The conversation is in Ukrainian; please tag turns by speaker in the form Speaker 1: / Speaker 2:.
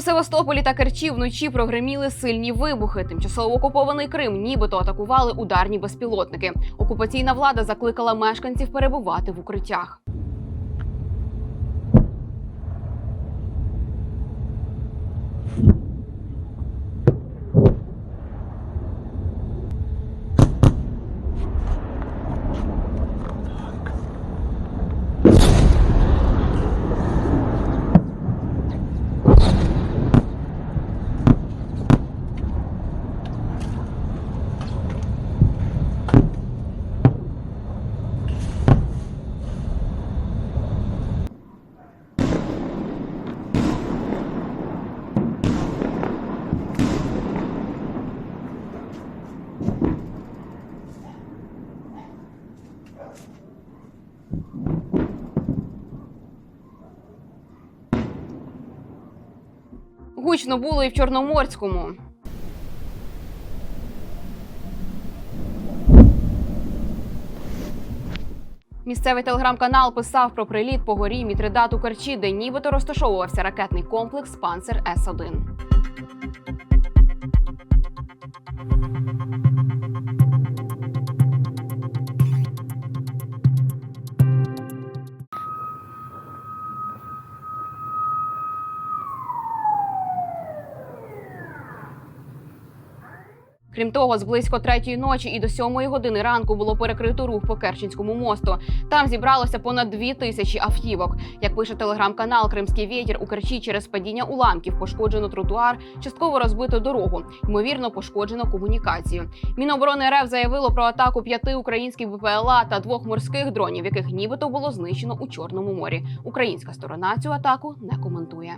Speaker 1: Севастополі та Керчі вночі прогреміли сильні вибухи. Тимчасово окупований Крим нібито атакували ударні безпілотники. Окупаційна влада закликала мешканців перебувати в укриттях. Гучно було і в Чорноморському. Місцевий телеграм-канал писав про приліт по горі Мітридат у Керчі, де нібито розташовувався ракетний комплекс Панцер С-1. Крім того, з близько третьої ночі і до сьомої години ранку було перекрито рух по Керченському мосту. Там зібралося понад дві тисячі автівок. Як пише телеграм-канал Кримський вітер у Керчі через падіння уламків пошкоджено тротуар, частково розбито дорогу. Ймовірно, пошкоджено комунікацію. Міноборони РФ заявило про атаку п'яти українських БПЛА та двох морських дронів, яких нібито було знищено у Чорному морі. Українська сторона цю атаку не коментує.